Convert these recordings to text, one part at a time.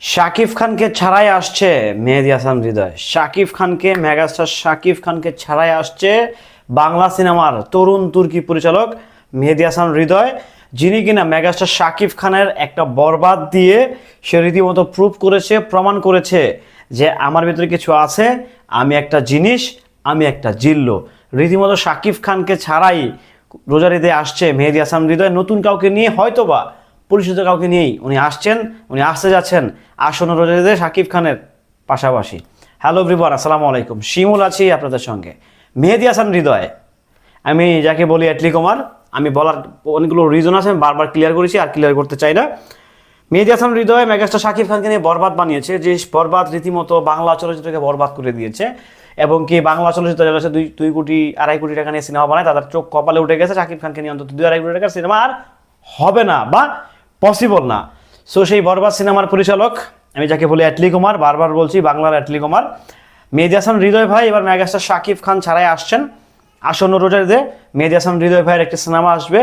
শাকিব খানকে ছাড়াই আসছে মেহেদি হাসান হৃদয়। শাকিব খানকে, মেগাস্টার শাকিব খানকে ছাড়াই আসছে বাংলা সিনেমার তরুণ তুর্কি পরিচালক মেহেদি হাসান হৃদয়, যিনি কিনা মেগাস্টার শাকিব খানের একটা বরবাদ দিয়ে সে রীতিমতো প্রুভ করেছে, প্রমাণ করেছে যে আমার ভিতরে কিছু আছে, আমি একটা জিনিস, আমি একটা জিল্লো। রীতিমতো শাকিব খানকে ছাড়াই রোজারিতে আসছে মেহেদি হাসান হৃদয়। নতুন কাউকে নিয়ে হয়তোবা পরিচিত কাউকে নিয়েই। উনি আসছেন, উনি আসতে যাচ্ছেন। আসন্ন রোজারিতে শাকিব খানের পাশাপাশি। হ্যালো ব্রিবন আসসালামু আলাইকুম। শিমুল আছি আপনাদের সঙ্গে। মেহেদি হাসান হৃদয়। আমি যাকে বলি অ্যাটলি কুমার। আমি বলার অনেকগুলো রিজন আছে, আমি বারবার ক্লিয়ার করেছি আর ক্লিয়ার করতে চাই না। মেহেদি হাসান হৃদয় মেগাস্টার শাকিব খানকে নিয়ে বরবাদ বানিয়েছে, যে বরবাদ রীতিমতো বাংলা চলচ্চিত্রকে বরবাদ করে দিয়েছে এবং কি বাংলা চলচ্চিত্র যারা দুই দুই কোটি, আড়াই কোটি টাকা নিয়ে সিনেমা বানায়, তাদের চোখ কপালে উঠে গেছে শাকিব খানকে নিয়ে অন্তত দুই, আড়াই কোটি টাকার সিনেমা। আর হবে না বা পসিবল না। সো সেই বরবাদ সিনেমার পরিচালক, আমি যাকে বলি অ্যাটলি কুমার, বারবার বলছি বাংলার অ্যাটলি কুমার। মেহেদি হাসান, হৃদয় ভাই, এবার ম্যাগাস্টার শাকিব খান ছাড়াই আসছেন। আসন্ন রোজারিতে মেহেদি হাসান, হৃদয় ভাইয়ের একটা সিনেমা আসবে।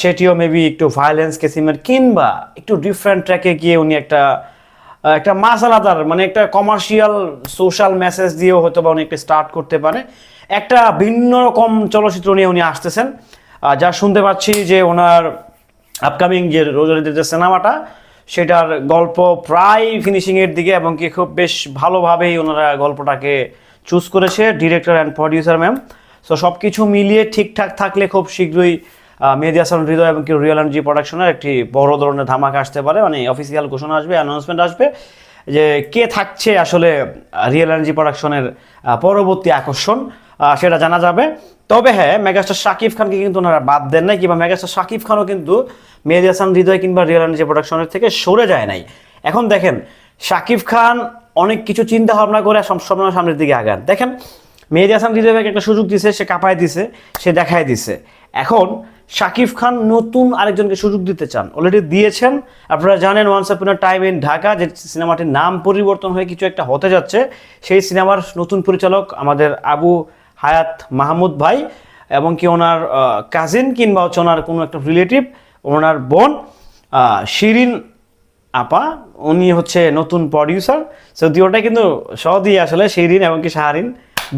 সেটিও মেবি একটু ভায়োলেন্স কেসিমের কিংবা একটু ডিফারেন্ট ট্র্যাকে গিয়ে উনি একটা একটা মাসালাদার মানে একটা কমার্শিয়াল সোশ্যাল মেসেজ দিয়েও হয়তো বা উনি একটা স্টার্ট করতে পারে। একটা ভিন্ন রকম চলচ্চিত্র নিয়ে উনি আসতেছেন। যা শুনতে পাচ্ছি যে ওনার আপকামিং যে রোজারিদের যে সিনেমাটা, সেটার গল্প প্রায় ফিনিশিংয়ের দিকে এবং কি খুব বেশ ভালোভাবেই ওনারা গল্পটাকে চুজ করেছে director and producer ma'am so সব কিছু মিলিয়ে ঠিকঠাক থাকলে খুব শীঘ্রই মেহেদি হৃদয় এবং কি রিয়েল এনার্জি প্রোডাকশনের একটি বড় ধরনের ধামাকা আসতে পারে। মানে অফিসিয়াল ঘোষণা আসবে অ্যানাউন্সমেন্ট আসবে যে কে থাকছে আসলে রিয়েল এনার্জি প্রোডাকশনের পরবর্তী আকর্ষণ। সেটা জানা যাবে। তবে হ্যাঁ মেগাস্টার শাকিব খানকে কিন্তু ওনারা বাদ দেন নাই, কিংবা মেগাস্টার শাকিব খানও কিন্তু মেহেদি হাসান, হৃদয় কিংবা রিয়েল এনার্জি প্রোডাকশনের থেকে সরে যায় নাই। এখন দেখেন, শাকিব খান অনেক কিছু চিন্তা ভাবনা করে সবসময় সামনের দিকে আগান। দেখেন, মেহেদি হাসান, হৃদয় ভাইকে একটা সুযোগ দিছে, সে কাঁপায় দিছে, সে দেখায় দিছে। এখন শাকিব খান নতুন আরেকজনকে সুযোগ দিতে চান। অলরেডি দিয়েছেন, আপনারা জানেন once upon time in Dhaka যে সিনেমাটির নাম পরিবর্তন হয়ে কিছু একটা হতে যাচ্ছে, সেই সিনেমার নতুন পরিচালক আমাদের আবু হায়াত মাহমুদ ভাই এবং কি ওনার কাজিন কিংবা হচ্ছে ওনার কোনো একটা রিলেটিভ ওনার বোন শিরিন আপা, উনি হচ্ছে নতুন প্রডিউসার সো দুটোটাই কিন্তু সহদি আসলে শিরিন এবং কি শাহরিন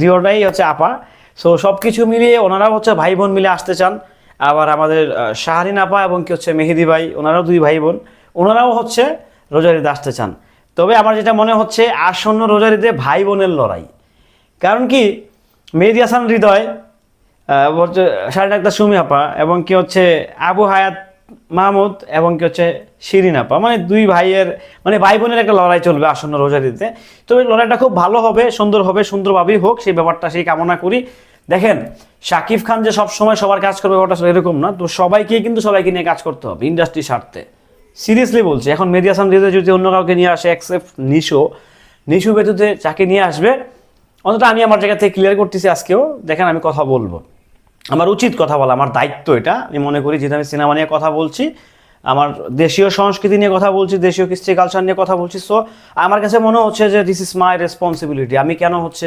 দুটোটাই হচ্ছে আপা। সো সব কিছু মিলিয়ে ওনারাও হচ্ছে ভাই বোন মিলে আসতে চান। আবার আমাদের শাহরিন আপা এবং কি হচ্ছে মেহেদি ভাই, ওনারাও দুই ভাই বোন ওনারাও হচ্ছে রোজারিতে আসতে চান। তবে আমার যেটা মনে হচ্ছে, আসন্ন রোজারিতে ভাই বোনের লড়াই। কারণ কি মেহেদি হাসান হৃদয় শারীন আক্তার সুমি আপা, এবং কি হচ্ছে আবু হায়াত মাহমুদ, এবং কি হচ্ছে শিরিন আপা। মানে দুই ভাইয়ের মানে ভাই বোনের একটা লড়াই চলবে আসন্ন রোজারিতে তবে লড়াইটা খুব ভালো হবে, সুন্দর হবে, সুন্দরভাবেই হোক সেই ব্যাপারটা সেই কামনা করি। দেখেন, শাকিব খান যে সব সময় সবার কাজ করবে ব্যাপারটা এরকম না, তো সবাইকে কিন্তু সবাইকে নিয়ে কাজ করতে হবে ইন্ডাস্ট্রি স্বার্থে। সিরিয়াসলি বলছি, এখন হৃদয় যদি অন্য কাউকে নিয়ে আসে অ্যাকসেপ্ট নিশো, নিশু ব্যতীতে যাকে নিয়ে আসবে অন্তত আমি আমার জায়গা থেকে ক্লিয়ার করতেছি আজকেও। দেখেন আমি কথা বলব। আমার উচিত কথা বলা, আমার দায়িত্ব এটা। আমি মনে করি যেহেতু আমি সিনেমা নিয়ে কথা বলছি, আমার দেশীয় সংস্কৃতি নিয়ে কথা বলছি, দেশীয় কৃষ্টি কালচার নিয়ে কথা বলছি সো আমার কাছে মনে হচ্ছে যে দিস ইজ মাই রেসপন্সিবিলিটি আমি কেন হচ্ছে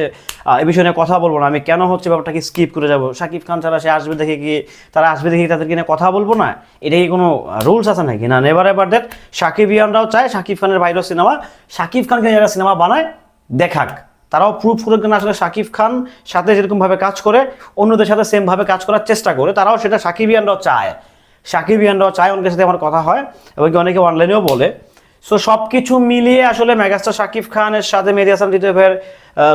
এ বিষয়ে নিয়ে কথা বলব না? আমি কেন হচ্ছে ব্যাপারটাকে স্কিপ করে যাব? শাকিব খান ছাড়া সে আসবে দেখে কি, তারা আসবে দেখে তাদেরকে নিয়ে কথা বলব না? এটা কি কোনো রুলস আছে নাকি? না নেভার এভার দ্যাট শাকিব ইয়ানরাও চায় শাকিব খানের বাইরেও সিনেমা শাকিব খানকে যারা সিনেমা বানায়, দেখাক। তারাও প্রুফ করুক না আসলে শাকিব খান সাথে যেরকমভাবে কাজ করে, অন্যদের সাথে সেমভাবে কাজ করার চেষ্টা করে, তারাও সেটা শাকিব ইয়ানরাও চায়। শাকিব ইয়ানরাও চায়, অনেকের সাথে আমার কথা হয়, এবং অনেকে অনলাইনেও বলে। সো সব কিছু মিলিয়ে আসলে মেগাস্টার শাকিব খানের সাথে মেহেদি হাসান ভাইয়ের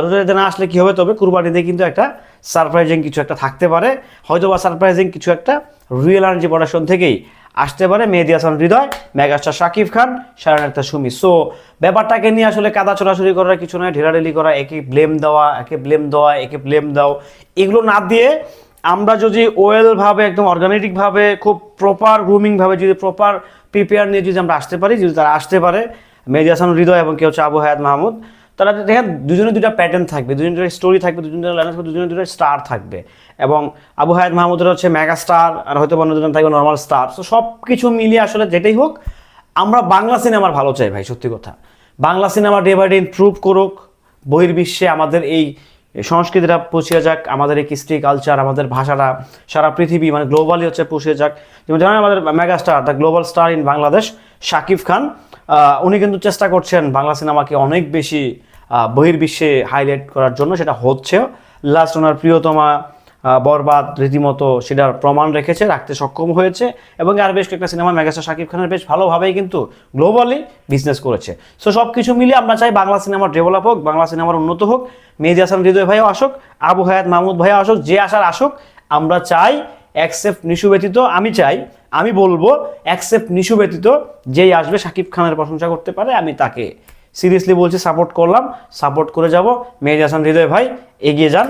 রোজারিতে না আসলে কী হবে? তবে কুরবানিতে কিন্তু একটা সারপ্রাইজিং কিছু একটা থাকতে পারে। হয়তো বা সারপ্রাইজিং কিছু একটা রিয়েল এনার্জি প্রোডাকশন থেকেই। আসতে পারে মেহেদি হাসান হৃদয়, মেগাস্টার শাকিব খান শারণ একটা সুমি। সো ব্যাপারটাকে নিয়ে আসলে কাদা চড়াচড়ি করার কিছু নয়, ঢেলাঢেলি করা, একে ব্লেম দেওয়া, একে ব্লেম দেওয়া, একে ব্লেম দাও, এগুলো না দিয়ে আমরা যদি ওয়েলভাবে একদম অর্গানিকভাবে খুব প্রপার গ্রুমিংভাবে যদি প্রপার প্রিপেয়ার নিয়ে যদি আমরা আসতে পারি, যদি তারা আসতে পারে, মেহেদি হাসান হৃদয় এবং কেউ হচ্ছে আবু হায়াত মাহমুদ তারা দেখেন দুজনে দুটা প্যাটার্ন থাকবে, দুজনের দুটা স্টোরি থাকবে, দুজনের লাইন থাকবে, দুজনের দুটা স্টার থাকবে। এবং আবু হায়াত মাহমুদের হচ্ছে মেগা স্টার আর হয়তো অন্য দুজন থাকবে নর্মাল স্টার তো সব কিছু মিলিয়ে আসলে যেটাই হোক, আমরা বাংলা সিনেমার ভালো চাই ভাই, সত্যি কথা। Bangla cinema day by day improve করুক, বহির্বিশ্বে আমাদের এই সংস্কৃতিটা পৌঁছে যাক, আমাদের এই কৃষ্টি কালচার আমাদের ভাষাটা সারা পৃথিবী মানে গ্লোবালি হচ্ছে পৌঁছে যাক। যেমন জানেন আমাদের mega star the global star in Bangladesh Shakib Khan উনি কিন্তু চেষ্টা করছেন বাংলা সিনেমাকে অনেক বেশি বহির্বিশ্বে হাইলাইট করার জন্য, সেটা হচ্ছেও। লাস্ট ওনার প্রিয়তমা বরবাদ, রীতিমতো সেটার প্রমাণ রেখেছে, রাখতে সক্ষম হয়েছে, এবং আর বেশ কয়েকটা সিনেমা, মেগাস্টার শাকিব খানের বেশ ভালোভাবেই কিন্তু গ্লোবালি বিজনেস করেছে। সো সব কিছু মিলিয়ে আমরা চাই বাংলা সিনেমার ডেভেলপ হোক, বাংলা সিনেমার উন্নত হোক। মেহেদি হাসান, হৃদয় ভাইও আসুক, আবু হায়াত মাহমুদ ভাইও আসুক, যে আসার আসুক, আমরা চাই অ্যাকসেপ্ট নিশু ব্যতীত, আমি চাই আমি বলব অ্যাকসেপ্ট নিশু ব্যতীত যেই আসবে শাকিব খানের প্রশংসা করতে পারে, আমি তাকে সিরিয়াসলি বলছি সাপোর্ট করলাম সাপোর্ট করে যাব। মেহেদি হাসান হৃদয় ভাই, এগিয়ে যান।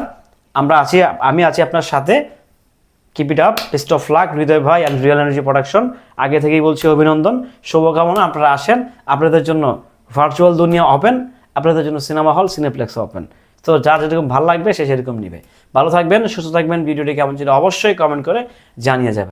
আমরা আছি, আমি আছি আপনার সাথে। Keep it up best of luck Hridoy ভাই অ্যান্ড রিয়েল এনার্জি প্রোডাকশন আগে থেকেই বলছি অভিনন্দন, শুভকামনা, আপনারা আসেন। আপনাদের জন্য ভার্চুয়াল দুনিয়া ওপেন আপনাদের জন্য সিনেমা হল সিনেপ্লেক্স ওপেন তো যার যেরকম ভালো লাগবে, সে সেরকম নিবে। ভালো থাকবেন, সুস্থ থাকবেন, ভিডিওটি কেমন ছিল অবশ্যই কমেন্ট করে জানিয়ে যাবেন।